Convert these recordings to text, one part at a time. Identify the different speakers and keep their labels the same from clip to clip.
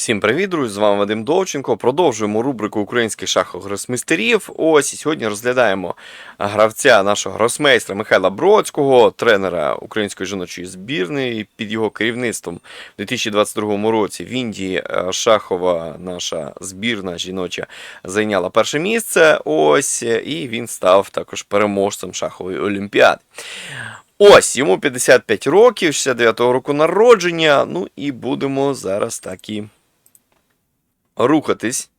Speaker 1: Всім привіт, друзі! З вами Вадим Довченко. Продовжуємо рубрику українських шахових гросмейстерів. Ось і сьогодні розглядаємо гравця нашого гросмейстра Михайла Бродського, тренера української жіночої збірної. Під його керівництвом у 2022 році в Індії е, шахова наша збірна жіноча зайняла перше місце. Ось і він став також переможцем шахової олімпіади. Ось, йому 55 років, 69-го року народження. Ну і будемо зараз такі рухатись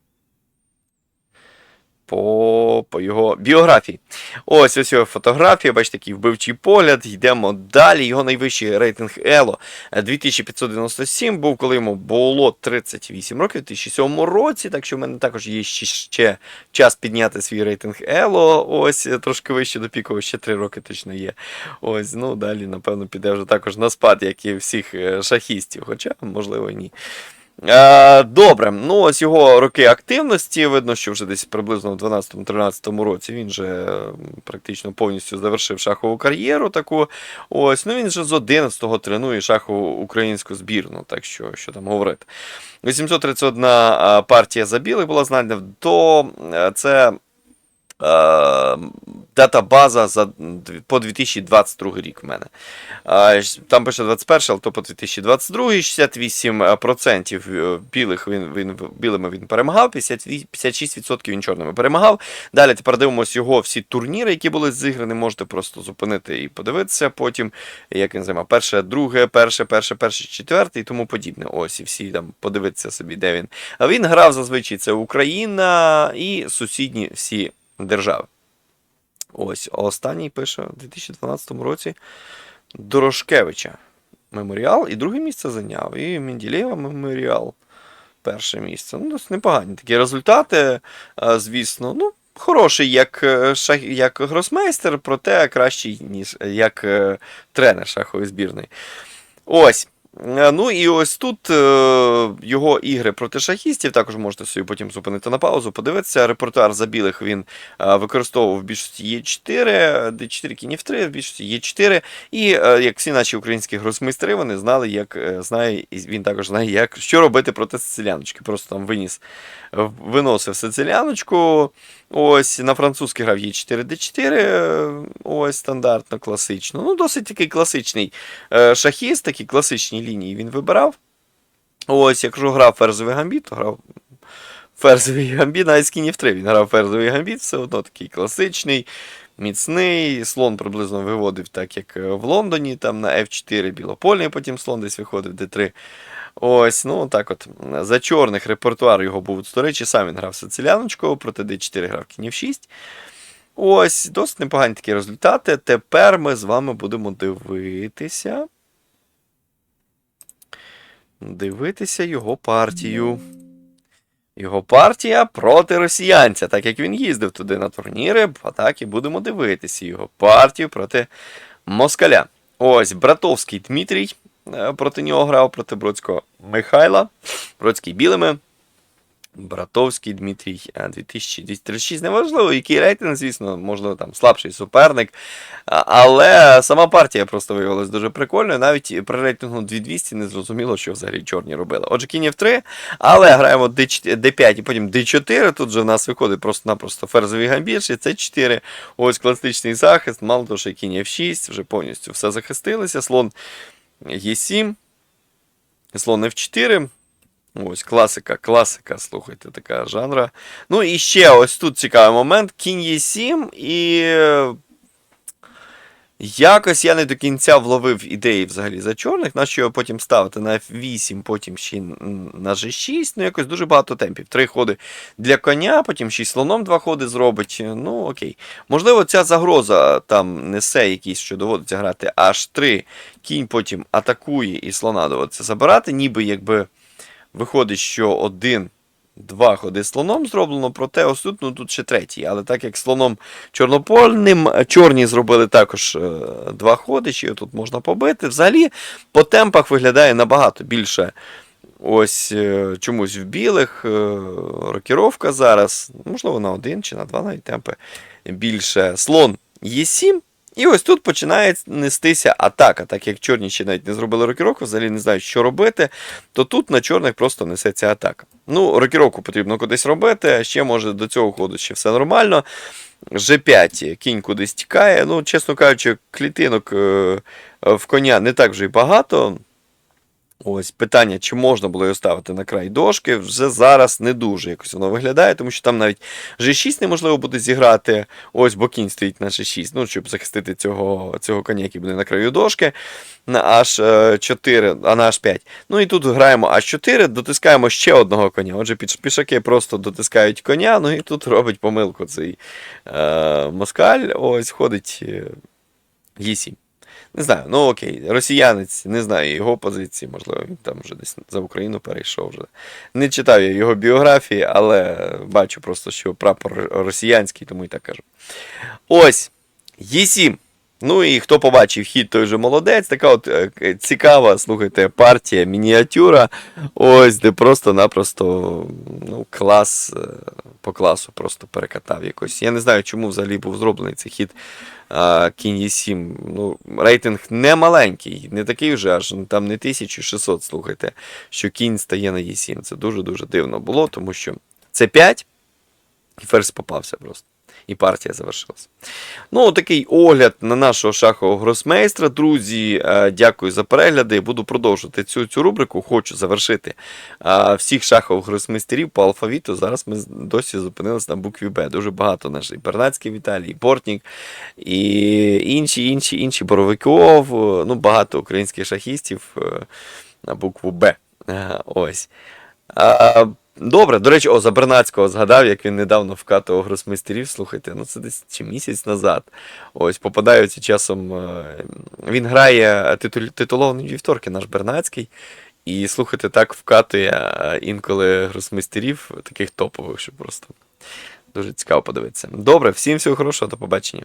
Speaker 1: по, по його біографії. Ось ось його фотографія, бачите, такий вбивчий погляд. Йдемо далі. Його найвищий рейтинг Ело 2597 був, коли йому було 38 років, у 2007 році. Так що в мене також є ще, ще час підняти свій рейтинг Ело. Ось трошки вище до пікового, ще 3 роки точно є. Ось, ну далі, напевно, піде вже також на спад, як і всіх е, шахістів, хоча, можливо, ні. Е, Добре, ну ось його роки активності. Видно, що вже десь приблизно в 12-13 році він же практично повністю завершив шахову кар'єру. таку. Ось, ну Він же з 11-го тренує шахову українську збірну, так що що там говорити. 831 е, партія за білих була знайдена, то е, це. Дата-база за, по 2022 рік в мене. Там пише 21, але то по 2022, 68% е, білих він, він, білими він перемагав, 56% він чорними перемагав. Далі тепер дивимося його всі турніри, які були зіграні. Можете просто зупинити і подивитися потім, як він займав перше, друге, перше, перше, перше, четверте і тому подібне. Ось і всі там подивитися собі, де він. А він грав зазвичай це Україна і сусідні всі держави. Ось, а останній пише у 2012 році Дорошкевича меморіал і друге місце зайняв. І Менділєва меморіал перше місце. Ну, досить непогані такі результати, звісно. Ну, хороший як, е, шах, як гросмейстер, проте кращий, ніж як е, тренер шахової збірної. Ось. Е, Ну і ось тут е, його ігри проти шахістів. Також можете собі потім зупинити на паузу, подивитися. Репортер за білих він е, використовував в більшості Е4, Д4 кінь F3, в більшості Е4. І як всі наші українські гросмейстри, вони знали, як знає, і він також знає, як що робити проти сициляночки. Просто там виніс, виносив сициляночку. Ось на французький грав Е4, Д4. е, Ось стандартно, класично. Ну, досить такий класичний е, шахіст, такі класичні лінії він вибирав. Ось, якщо грав ферзовий гамбіт, то грав ферзовий гамбіт, навіть скінів 3 він грав ферзовий гамбіт, все одно такий класичний, міцний. Слон приблизно виводив, так як е, в Лондоні, там на F4 білопольний, потім слон десь виходив D3. Ось, ну так от. За чорних репертуар його був, до речі, сам він грав Сициляночку, проти D4 грав кінів 6. Ось, досить непогані такі результати. Тепер ми з вами будемо дивитися. Дивитися його партію. Його партія проти росіянця, так як він їздив туди на турніри, а так і будемо дивитися його партію проти москаля. Ось Братовський Дмитрій е, проти нього грав проти Бродського Михайла. Бродський білими. Братовський Дмитрій е, 2236. Неважливо, який рейтинг, звісно, можливо, там слабший суперник. Але сама партія просто виявилася дуже прикольною. Навіть при рейтингу 2200 не зрозуміло, що взагалі чорні робили. Отже, кінь F3, але граємо D4 D5 і потім D4. Тут же в нас виходить просто-напросто ферзовий гамбіт, і C4. Ось класичний захист. Мало того, що кінь F6, вже повністю все захистилося. Слон Е7, слон F4. Ось, класика, класика, слухайте, така жанра. Ну і ще ось тут цікавий момент. Кінь Е7 і. е, Якось я не до кінця вловив ідеї взагалі за чорних, на що його потім ставити на F8, потім ще на G6. Ну, якось дуже багато темпів. Три ходи для коня, потім ще й слоном два ходи зробить. Ну, окей. Можливо, ця загроза там несе якісь, що доводиться грати H3, кінь потім атакує і слона доводиться забирати, ніби якби виходить, що один. Два ходи слоном зроблено, проте ось тут, ну тут ще третій. Але так як слоном чорнопольним, е, чорні зробили також е, два ходи, ще тут можна побити. Взагалі по темпах виглядає набагато більше. Ось е, чомусь в білих рокіровка зараз, можливо, на один чи на два навіть темпи більше. Слон Е7, І ось тут починає нестися атака, так як чорні ще навіть не зробили рокіровку, взагалі не знають, що робити, то тут на чорних просто несеться атака. Ну, рокіровку потрібно кудись робити, а ще може до цього ходу ще все нормально. G5 кінь кудись тікає. Ну, чесно кажучи, клітинок е, в коня не так вже й багато. Ось питання, чи можна було його ставити на край дошки, вже зараз не дуже якось воно виглядає, тому що там навіть G6 неможливо буде зіграти. Ось бо кінь стоїть на G6, ну, щоб захистити цього, цього коня, який буде на краю дошки, на H4, а на H5. Ну і тут граємо H4, дотискаємо ще одного коня. Отже, пішаки просто дотискають коня, ну і тут робить помилку цей е, москаль. Ось ходить е, Е7. Не знаю, ну окей, росіянець, не знаю його позиції, можливо, він там вже десь за Україну перейшов вже. Не читав я його біографії, але бачу просто, що прапор росіянський, тому і так кажу. Ось, Є7. Ну і хто побачив хід, той вже молодець. Така от е, цікава, слухайте, партія, мініатюра. Ось, де просто-напросто ну, клас е, по класу просто перекатав якось. Я не знаю, чому взагалі був зроблений цей хід кінь Е7. Ну, рейтинг не маленький, не такий вже аж ну, там не 1600, слухайте, що кінь стає на Е7. Це дуже-дуже дивно було, тому що це 5 і ферзь попався просто. І партія завершилася. Ну, такий огляд на нашого шахового гросмейстра. Друзі, е, дякую за перегляди. Буду продовжувати цю, цю рубрику. Хочу завершити е, всіх шахових гросмейстерів по алфавіту. Зараз ми досі зупинилися на букві Б. Дуже багато наш і Бернацький Віталій, і Бортнік, і інші, інші, інші Боровиков. е, Ну, багато українських шахістів на букву Б. Ось. Добре, до речі, о, за Бернацького згадав, як він недавно вкатував гросмейстерів. Слухайте, ну це десь чи місяць назад. Ось попадаються часом. е, Він грає титуль, титуловані вівторки, наш Бернацький. І слухайте, так вкатує е, інколи гросмейстерів, таких топових, що просто дуже цікаво подивитися. Добре, всім всього хорошого, до побачення.